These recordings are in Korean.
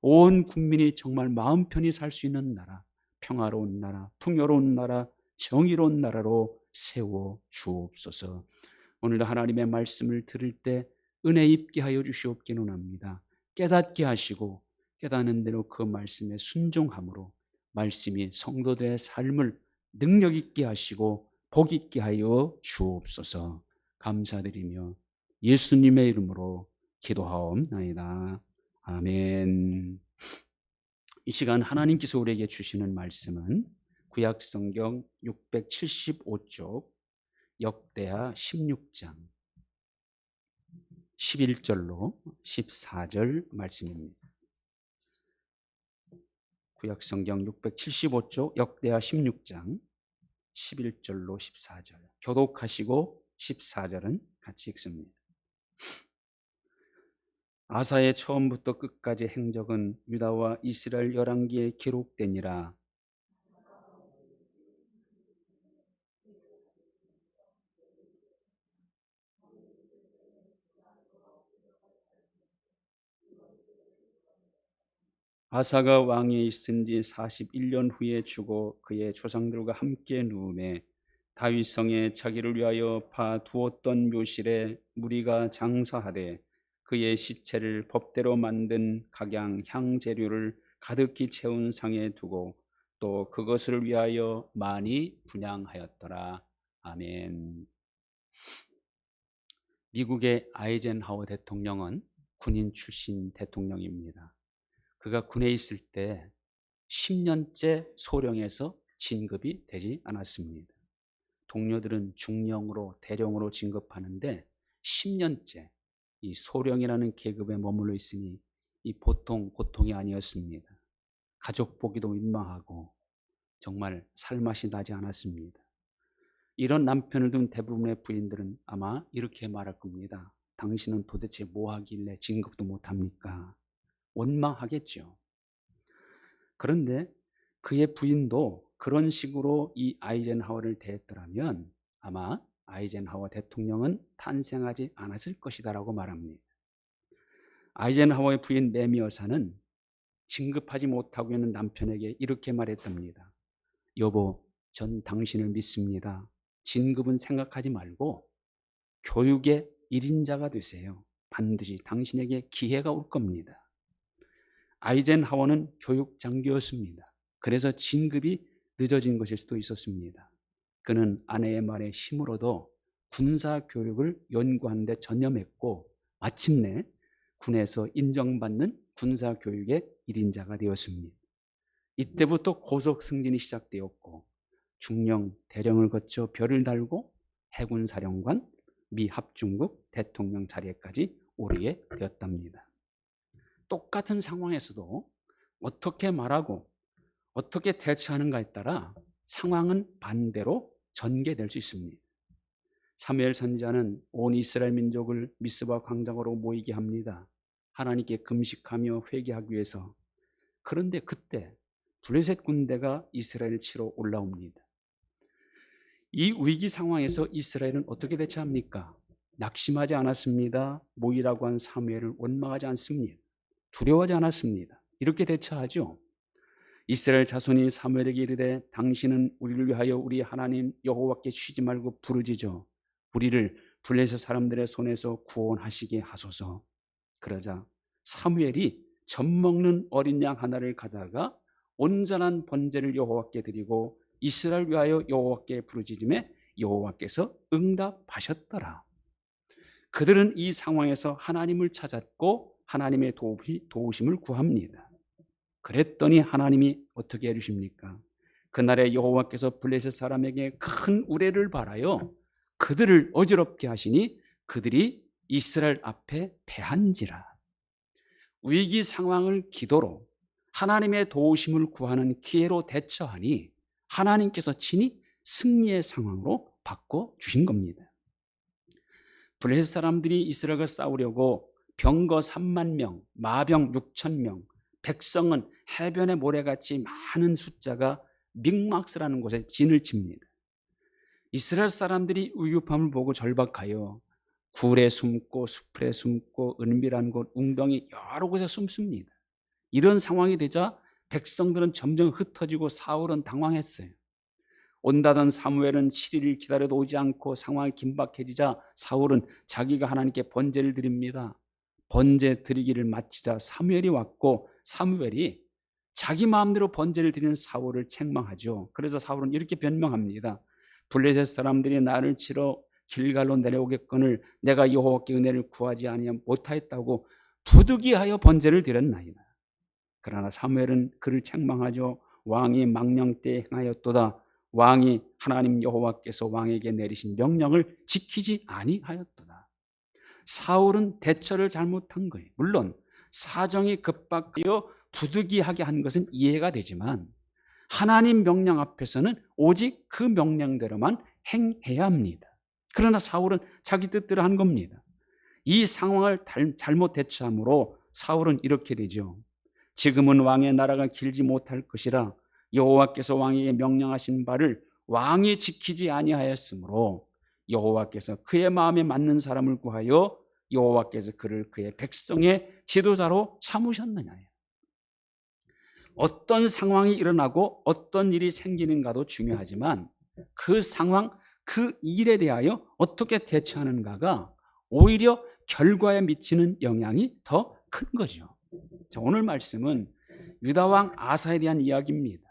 온 국민이 정말 마음 편히 살 수 있는 나라, 평화로운 나라, 풍요로운 나라, 정의로운 나라로 세워 주옵소서. 오늘도 하나님의 말씀을 들을 때 은혜 입게 하여 주시옵기는 합니다. 깨닫게 하시고 깨닫는 대로 그 말씀에 순종함으로 말씀이 성도들의 삶을 능력 있게 하시고 복 있게 하여 주옵소서. 감사드리며 예수님의 이름으로 기도하옵나이다. 아멘. 이 시간 하나님께서 우리에게 주시는 말씀은 구약 성경 675쪽 역대하 16장 11절로 14절 말씀입니다. 구약 성경 675쪽 역대하 16장 11절로 14절 교독하시고 14절은 같이 읽습니다. 아사의 처음부터 끝까지 행적은 유다와 이스라엘 열왕기에 기록되니라. 아사가 왕에 있은 지 41년 후에 죽어 그의 조상들과 함께 누움에 다윗성에 자기를 위하여 파 두었던 묘실에 무리가 장사하되 그의 시체를 법대로 만든 각양 향 재료를 가득히 채운 상에 두고 또 그것을 위하여 많이 분양하였더라. 아멘. 미국의 아이젠하워 대통령은 군인 출신 대통령입니다. 그가 군에 있을 때 10년째 소령에서 진급이 되지 않았습니다. 동료들은 중령으로 대령으로 진급하는데 10년째 이 소령이라는 계급에 머물러 있으니 이 보통 고통이 아니었습니다. 가족 보기도 민망하고 정말 살맛이 나지 않았습니다. 이런 남편을 둔 대부분의 부인들은 아마 이렇게 말할 겁니다. 당신은 도대체 뭐 하길래 진급도 못 합니까? 원망하겠죠. 그런데 그의 부인도 그런 식으로 이 아이젠하워를 대했더라면 아마 아이젠하워 대통령은 탄생하지 않았을 것이다라고 말합니다. 아이젠하워의 부인 매미 여사는 진급하지 못하고 있는 남편에게 이렇게 말했답니다. 여보, 전 당신을 믿습니다. 진급은 생각하지 말고 교육의 1인자가 되세요. 반드시 당신에게 기회가 올 겁니다. 아이젠하워는 교육 장교였습니다. 그래서 진급이 늦어진 것일 수도 있었습니다. 그는 아내의 말에 힘으로도 군사 교육을 연구하는 데 전념했고 마침내 군에서 인정받는 군사 교육의 1인자가 되었습니다. 이때부터 고속 승진이 시작되었고 중령, 대령을 거쳐 별을 달고 해군 사령관, 미 합중국 대통령 자리에까지 오르게 되었답니다. 똑같은 상황에서도 어떻게 말하고 어떻게 대처하는가에 따라 상황은 반대로 전개될 수 있습니다. 사무엘 선지자는 온 이스라엘 민족을 미스바 광장으로 모이게 합니다. 하나님께 금식하며 회개하기 위해서. 그런데 그때 블레셋 군대가 이스라엘을 치러 올라옵니다. 이 위기 상황에서 이스라엘은 어떻게 대처합니까? 낙심하지 않았습니다. 모이라고 한 사무엘을 원망하지 않습니다. 두려워하지 않았습니다. 이렇게 대처하죠. 이스라엘 자손이 사무엘에게 이르되 당신은 우리를 위하여 우리 하나님 여호와께 쉬지 말고 부르짖어 우리를 블레셋 사람들의 손에서 구원하시게 하소서. 그러자 사무엘이 젖 먹는 어린 양 하나를 가져가 온전한 번제를 여호와께 드리고 이스라엘 위하여 여호와께 부르짖음에 여호와께서 응답하셨더라. 그들은 이 상황에서 하나님을 찾았고 하나님의 도우심을 구합니다. 그랬더니 하나님이 어떻게 해주십니까? 그날에 여호와께서 블레셋 사람에게 큰 우레를 바라요 그들을 어지럽게 하시니 그들이 이스라엘 앞에 패한지라. 위기 상황을 기도로 하나님의 도우심을 구하는 기회로 대처하니 하나님께서 친히 승리의 상황으로 바꿔 주신 겁니다. 블레셋 사람들이 이스라엘과 싸우려고 병거 3만 명, 마병 6천 명, 백성은 해변의 모래같이 많은 숫자가 믹막스라는 곳에 진을 칩니다. 이스라엘 사람들이 위급함을 보고 절박하여 굴에 숨고 숲에 숨고 은밀한 곳 웅덩이 여러 곳에 숨습니다. 이런 상황이 되자 백성들은 점점 흩어지고 사울은 당황했어요. 온다던 사무엘은 7일을 기다려도 오지 않고 상황이 긴박해지자 사울은 자기가 하나님께 번제를 드립니다. 번제 드리기를 마치자 사무엘이 왔고 사무엘이 자기 마음대로 번제를 드리는 사울을 책망하죠. 그래서 사울은 이렇게 변명합니다. 블레셋 사람들이 나를 치러 길갈로 내려오겠거늘 내가 여호와께 은혜를 구하지 아니하면 못하였다고 부득이하여 번제를 드렸나이다. 그러나 사무엘은 그를 책망하죠. 왕이 망령 때 행하였도다. 왕이 하나님 여호와께서 왕에게 내리신 명령을 지키지 아니하였도다. 사울은 대처를 잘못한 거예요. 물론 사정이 급박하여 부득이하게 한 것은 이해가 되지만 하나님 명령 앞에서는 오직 그 명령대로만 행해야 합니다. 그러나 사울은 자기 뜻대로 한 겁니다. 이 상황을 잘못 대처함으로 사울은 이렇게 되죠. 지금은 왕의 나라가 길지 못할 것이라 여호와께서 왕에게 명령하신 바를 왕이 지키지 아니하였으므로 여호와께서 그의 마음에 맞는 사람을 구하여 여호와께서 그를 그의 백성의 지도자로 삼으셨느냐요. 어떤 상황이 일어나고 어떤 일이 생기는가도 중요하지만 그 상황, 그 일에 대하여 어떻게 대처하는가가 오히려 결과에 미치는 영향이 더 큰 거죠. 자, 오늘 말씀은 유다왕 아사에 대한 이야기입니다.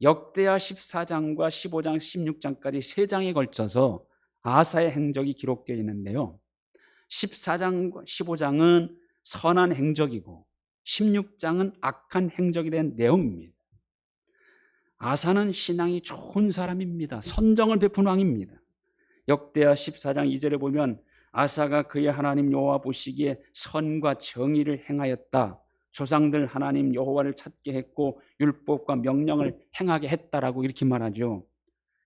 역대하 14장과 15장, 16장까지 세 장에 걸쳐서 아사의 행적이 기록되어 있는데요. 14장, 15장은 선한 행적이고 16장은 악한 행적에 대한 내용입니다. 아사는 신앙이 좋은 사람입니다. 선정을 베푼 왕입니다. 역대하 14장 2절에 보면 아사가 그의 하나님 여호와 보시기에 선과 정의를 행하였다. 조상들 하나님 여호와를 찾게 했고 율법과 명령을 행하게 했다라고 이렇게 말하죠.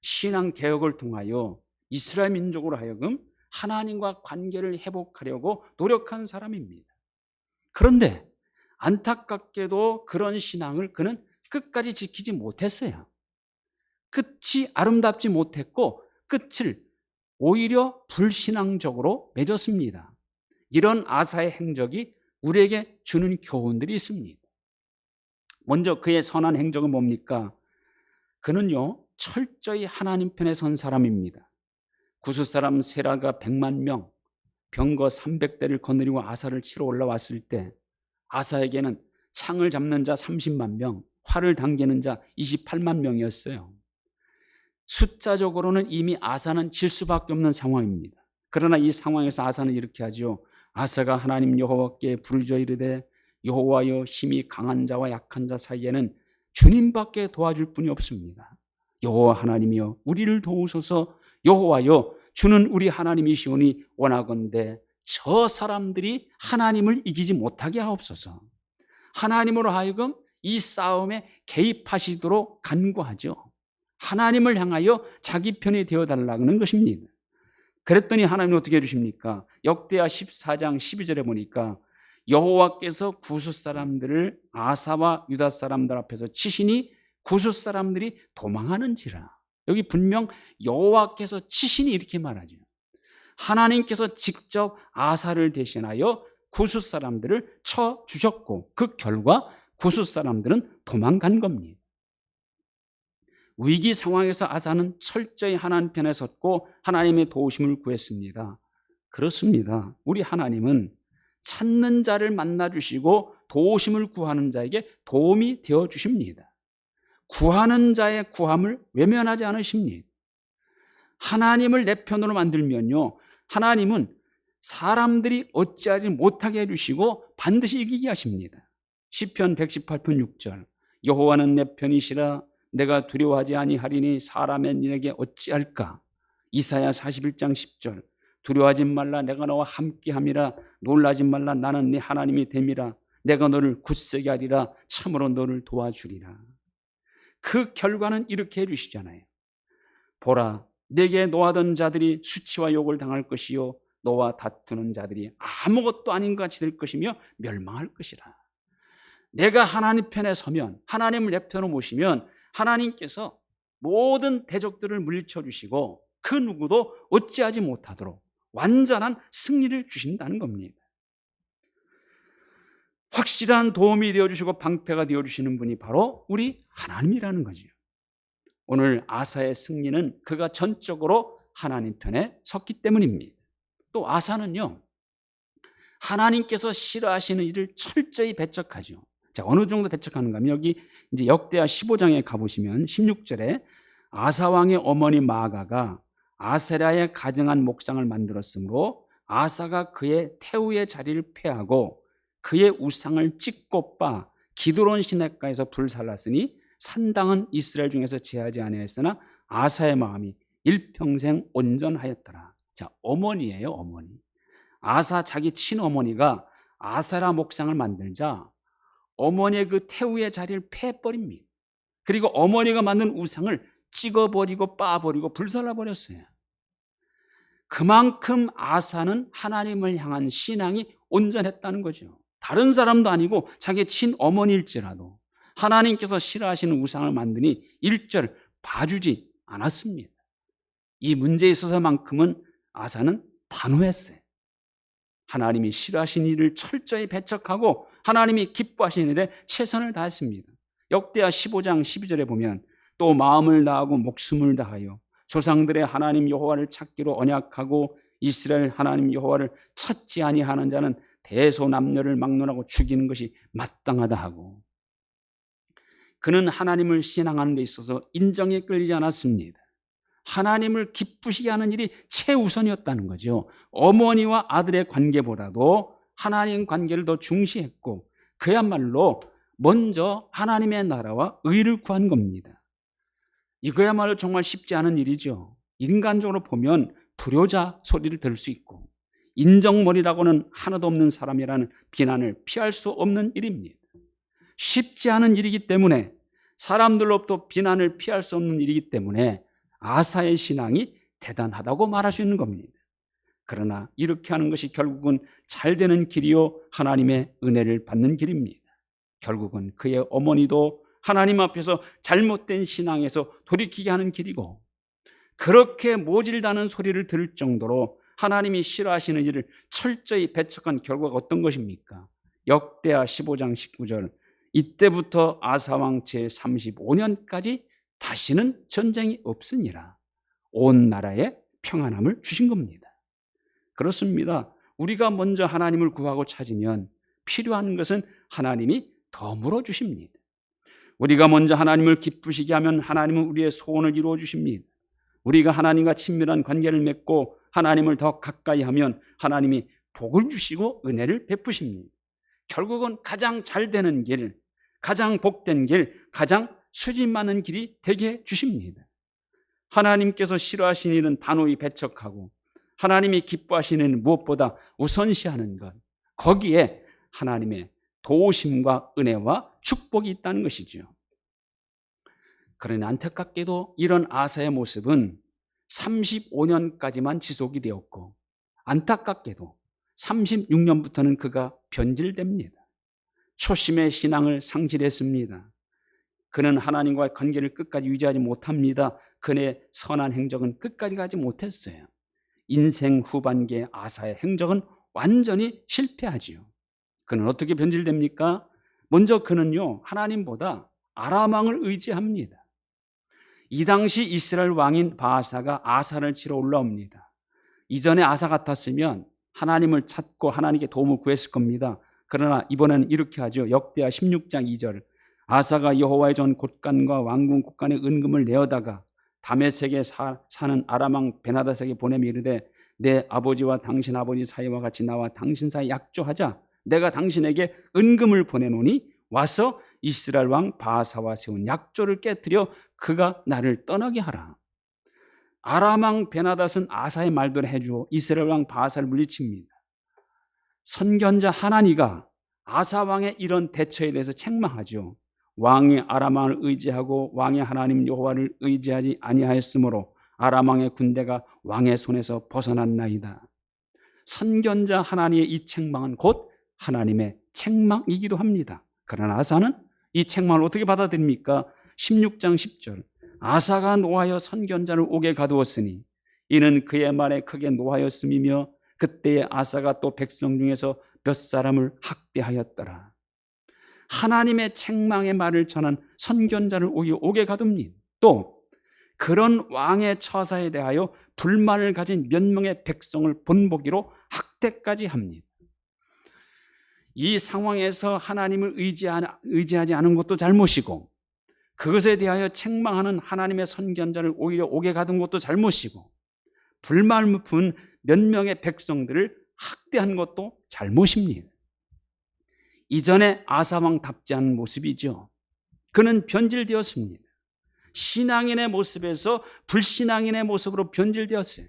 신앙 개혁을 통하여 이스라엘 민족으로 하여금 하나님과 관계를 회복하려고 노력한 사람입니다. 그런데 안타깝게도 그런 신앙을 그는 끝까지 지키지 못했어요. 끝이 아름답지 못했고 끝을 오히려 불신앙적으로 맺었습니다. 이런 아사의 행적이 우리에게 주는 교훈들이 있습니다. 먼저 그의 선한 행적은 뭡니까? 그는요, 철저히 하나님 편에 선 사람입니다. 구수 사람 세라가 100만 명, 병거 300대를 거느리고 아사를 치러 올라왔을 때 아사에게는 창을 잡는 자 30만 명, 활을 당기는 자 28만 명이었어요. 숫자적으로는 이미 아사는 질 수밖에 없는 상황입니다. 그러나 이 상황에서 아사는 이렇게 하죠. 아사가 하나님 여호와께 부르짖어 이르되 여호와여 힘이 강한 자와 약한 자 사이에는 주님밖에 도와줄 분이 없습니다. 여호와 하나님이여 우리를 도우소서 여호와여 주는 우리 하나님이시오니 원하건대 저 사람들이 하나님을 이기지 못하게 하옵소서. 하나님으로 하여금 이 싸움에 개입하시도록 간구하죠. 하나님을 향하여 자기 편이 되어 달라는 것입니다. 그랬더니 하나님은 어떻게 해 주십니까? 역대하 14장 12절에 보니까 여호와께서 구수 사람들을 아사와 유다 사람들 앞에서 치시니 구수 사람들이 도망하는지라. 여기 분명 여호와께서 치시니 이렇게 말하죠. 하나님께서 직접 아사를 대신하여 구수 사람들을 쳐 주셨고 그 결과 구수 사람들은 도망간 겁니다. 위기 상황에서 아사는 철저히 하나님 편에 섰고 하나님의 도우심을 구했습니다. 그렇습니다. 우리 하나님은 찾는 자를 만나 주시고 도우심을 구하는 자에게 도움이 되어 주십니다. 구하는 자의 구함을 외면하지 않으십니다. 하나님을 내 편으로 만들면요. 하나님은 사람들이 어찌하지 못하게 해주시고 반드시 이기게 하십니다. 시편 118편 6절 여호와는 내 편이시라 내가 두려워하지 아니하리니 사람의 니에게 어찌할까? 이사야 41장 10절 두려워하지 말라 내가 너와 함께함이라 놀라지 말라 나는 네 하나님이 됨이라 내가 너를 굳세게 하리라 참으로 너를 도와주리라 그 결과는 이렇게 해주시잖아요 보라 내게 노하던 자들이 수치와 욕을 당할 것이요 너와 다투는 자들이 아무것도 아닌 것 같이 될 것이며 멸망할 것이라 내가 하나님 편에 서면 하나님을 내 편으로 모시면 하나님께서 모든 대적들을 물리쳐 주시고 그 누구도 어찌하지 못하도록 완전한 승리를 주신다는 겁니다. 확실한 도움이 되어 주시고 방패가 되어 주시는 분이 바로 우리 하나님이라는 거지요. 오늘 아사의 승리는 그가 전적으로 하나님 편에 섰기 때문입니다. 또 아사는요, 하나님께서 싫어하시는 일을 철저히 배척하죠. 자, 어느 정도 배척하는가 하면 여기 이제 역대하 15장에 가보시면 16절에 아사왕의 어머니 마아가가 아세라의 가정한 목상을 만들었으므로 아사가 그의 태우의 자리를 폐하고 그의 우상을 찍고 빠 기드론 시내가에서 불살랐으니 산당은 이스라엘 중에서 제하지 아니하였으나 아사의 마음이 일평생 온전하였더라. 자, 어머니예요, 어머니. 아사 자기 친어머니가 아사라 목상을 만들자 어머니의 그 태우의 자리를 패버립니다. 그리고 어머니가 만든 우상을 찍어버리고 빠버리고 불살라버렸어요. 그만큼 아사는 하나님을 향한 신앙이 온전했다는 거죠. 다른 사람도 아니고 자기 친어머니일지라도 하나님께서 싫어하시는 우상을 만드니 일절 봐주지 않았습니다. 이 문제에 있어서만큼은 아사는 단호했어요. 하나님이 싫어하시는 일을 철저히 배척하고 하나님이 기뻐하시는 일에 최선을 다했습니다. 역대하 15장 12절에 보면 또 마음을 다하고 목숨을 다하여 조상들의 하나님 여호와를 찾기로 언약하고 이스라엘 하나님 여호와를 찾지 아니하는 자는 대소남녀를 막론하고 죽이는 것이 마땅하다 하고 그는 하나님을 신앙하는 데 있어서 인정에 끌리지 않았습니다. 하나님을 기쁘시게 하는 일이 최우선이었다는 거죠. 어머니와 아들의 관계보다도 하나님 관계를 더 중시했고 그야말로 먼저 하나님의 나라와 의를 구한 겁니다. 이거야말로 정말 쉽지 않은 일이죠. 인간적으로 보면 불효자 소리를 들을 수 있고 인정머리라고는 하나도 없는 사람이라는 비난을 피할 수 없는 일입니다. 쉽지 않은 일이기 때문에 사람들로부터 비난을 피할 수 없는 일이기 때문에 아사의 신앙이 대단하다고 말할 수 있는 겁니다. 그러나 이렇게 하는 것이 결국은 잘 되는 길이요 하나님의 은혜를 받는 길입니다. 결국은 그의 어머니도 하나님 앞에서 잘못된 신앙에서 돌이키게 하는 길이고 그렇게 모질다는 소리를 들을 정도로 하나님이 싫어하시는 일을 철저히 배척한 결과가 어떤 것입니까? 역대하 15장 19절 이때부터 아사왕 제35년까지 다시는 전쟁이 없으니라 온 나라에 평안함을 주신 겁니다. 그렇습니다. 우리가 먼저 하나님을 구하고 찾으면 필요한 것은 하나님이 더 주십니다. 우리가 먼저 하나님을 기쁘시게 하면 하나님은 우리의 소원을 이루어 주십니다. 우리가 하나님과 친밀한 관계를 맺고 하나님을 더 가까이 하면 하나님이 복을 주시고 은혜를 베푸십니다. 결국은 가장 잘 되는 길, 가장 복된 길, 가장 수집 많은 길이 되게 주십니다. 하나님께서 싫어하시는 일은 단호히 배척하고 하나님이 기뻐하시는 무엇보다 우선시하는 것. 거기에 하나님의 도우심과 은혜와 축복이 있다는 것이죠. 그러나 안타깝게도 이런 아사의 모습은 35년까지만 지속이 되었고 안타깝게도 36년부터는 그가 변질됩니다. 초심의 신앙을 상실했습니다. 그는 하나님과의 관계를 끝까지 유지하지 못합니다. 그의 선한 행적은 끝까지 가지 못했어요. 인생 후반기의 아사의 행적은 완전히 실패하지요. 그는 어떻게 변질됩니까? 먼저 그는요, 하나님보다 아람왕을 의지합니다. 이 당시 이스라엘 왕인 바하사가 아사를 치러 올라옵니다. 이전에 아사 같았으면 하나님을 찾고 하나님께 도움을 구했을 겁니다. 그러나 이번에는 이렇게 하죠. 역대하 16장 2절. 아사가 여호와의 전 곳간과 왕궁 곳간의 은금을 내어다가 다메섹에 사, 는 아람왕 베나다에게 보내며 이르되 내 아버지와 당신 아버지 사이와 같이 나와 당신 사이 약조하자 내가 당신에게 은금을 보내노니 와서 이스라엘 왕 바사와 세운 약조를 깨뜨려 그가 나를 떠나게 하라. 아람 왕 베나닷은 아사의 말대로 해주어 이스라엘 왕 바사를 물리칩니다. 선견자 하나니가 아사 왕의 이런 대처에 대해서 책망하죠. 왕이 아람왕을 의지하고 왕의 하나님 여호와를 의지하지 아니하였으므로 아람왕의 군대가 왕의 손에서 벗어났나이다. 선견자 하나님의 이 책망은 곧 하나님의 책망이기도 합니다. 그러나 아사는 이 책망을 어떻게 받아들입니까? 16장 10절 아사가 노하여 선견자를 옥에 가두었으니 이는 그의 말에 크게 노하였음이며 그때에 아사가 또 백성 중에서 몇 사람을 학대하였더라. 하나님의 책망의 말을 전한 선견자를 옥에 가둡니다. 또 그런 왕의 처사에 대하여 불만을 가진 몇 명의 백성을 본보기로 학대까지 합니다. 이 상황에서 하나님을 의지하지 않은 것도 잘못이고 그것에 대하여 책망하는 하나님의 선견자를 오히려 옥에 가둔 것도 잘못이고 불만을 푼 몇 명의 백성들을 학대한 것도 잘못입니다. 이전에 아사왕답지 않은 모습이죠. 그는 변질되었습니다. 신앙인의 모습에서 불신앙인의 모습으로 변질되었어요.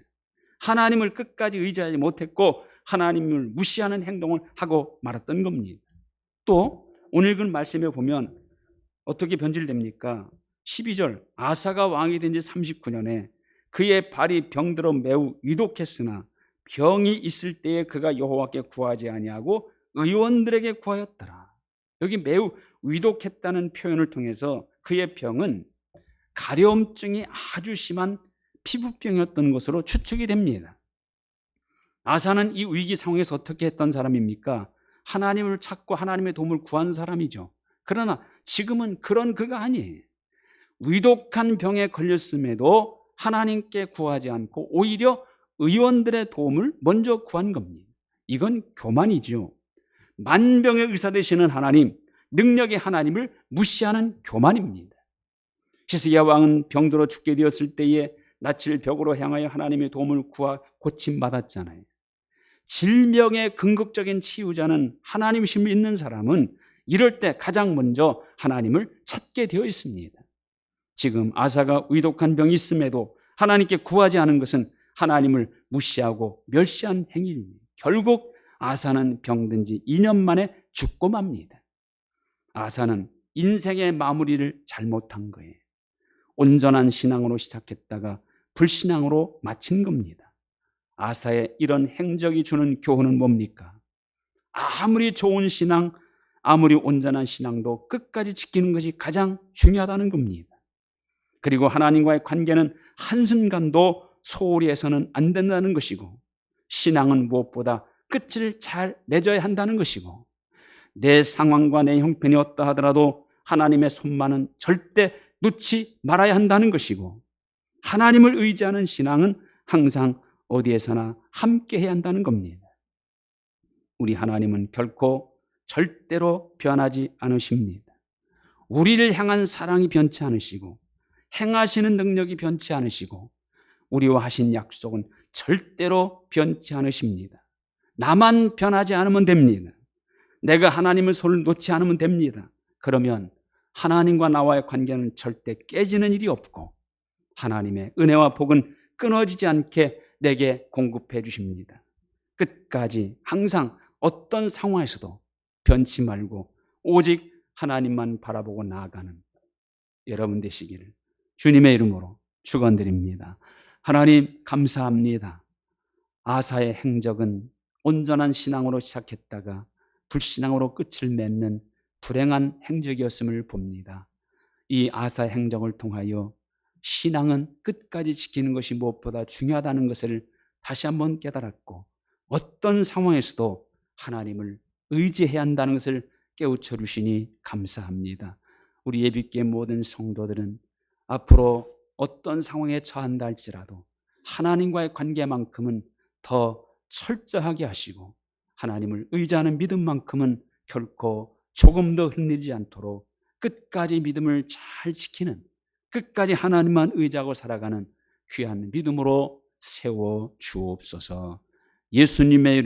하나님을 끝까지 의지하지 못했고 하나님을 무시하는 행동을 하고 말았던 겁니다. 또 오늘 그 말씀에 보면 어떻게 변질됩니까? 12절 아사가 왕이 된 지 39년에 그의 발이 병들어 매우 위독했으나 병이 있을 때에 그가 여호와께 구하지 아니하고 의원들에게 구하였더라. 여기 매우 위독했다는 표현을 통해서 그의 병은 가려움증이 아주 심한 피부병이었던 것으로 추측이 됩니다. 아사는 이 위기 상황에서 어떻게 했던 사람입니까? 하나님을 찾고 하나님의 도움을 구한 사람이죠. 그러나 지금은 그런 그가 아니에요. 위독한 병에 걸렸음에도 하나님께 구하지 않고 오히려 의원들의 도움을 먼저 구한 겁니다. 이건 교만이죠. 만병의 의사 되시는 하나님, 능력의 하나님을 무시하는 교만입니다. 히스기야 왕은 병들어 죽게 되었을 때에 낯을 벽으로 향하여 하나님의 도움을 구하 고침 받았잖아요. 질병의 근극적인 치유자는 하나님심을 있는 사람은 이럴 때 가장 먼저 하나님을 찾게 되어 있습니다. 지금 아사가 위독한 병이 있음에도 하나님께 구하지 않은 것은 하나님을 무시하고 멸시한 행위입니다. 결국 아사는 병든 지 2년 만에 죽고 맙니다. 아사는 인생의 마무리를 잘못한 거예요. 온전한 신앙으로 시작했다가 불신앙으로 마친 겁니다. 아사의 이런 행적이 주는 교훈은 뭡니까? 아무리 좋은 신앙, 아무리 온전한 신앙도 끝까지 지키는 것이 가장 중요하다는 겁니다. 그리고 하나님과의 관계는 한순간도 소홀히 해서는 안 된다는 것이고, 신앙은 무엇보다 끝을 잘 맺어야 한다는 것이고, 내 상황과 내 형편이 어떠 하더라도 하나님의 손만은 절대 놓지 말아야 한다는 것이고, 하나님을 의지하는 신앙은 항상 어디에서나 함께 해야 한다는 겁니다. 우리 하나님은 결코 절대로 변하지 않으십니다. 우리를 향한 사랑이 변치 않으시고 행하시는 능력이 변치 않으시고 우리와 하신 약속은 절대로 변치 않으십니다. 나만 변하지 않으면 됩니다. 내가 하나님을 손을 놓지 않으면 됩니다. 그러면 하나님과 나와의 관계는 절대 깨지는 일이 없고 하나님의 은혜와 복은 끊어지지 않게 내게 공급해 주십니다. 끝까지 항상 어떤 상황에서도 변치 말고 오직 하나님만 바라보고 나아가는 여러분 되시기를 주님의 이름으로 축원드립니다. 하나님 감사합니다. 아사의 행적은 온전한 신앙으로 시작했다가 불신앙으로 끝을 맺는 불행한 행적이었음을 봅니다. 이 아사의 행적을 통하여 신앙은 끝까지 지키는 것이 무엇보다 중요하다는 것을 다시 한번 깨달았고 어떤 상황에서도 하나님을 의지해야 한다는 것을 깨우쳐 주시니 감사합니다. 우리 예비께 모든 성도들은 앞으로 어떤 상황에 처한다 할지라도 하나님과의 관계만큼은 더 철저하게 하시고 하나님을 의지하는 믿음만큼은 결코 조금도 흔들리지 않도록 끝까지 믿음을 잘 지키는 끝까지 하나님만 의지하고 살아가는 귀한 믿음으로 세워 주옵소서. 예수님의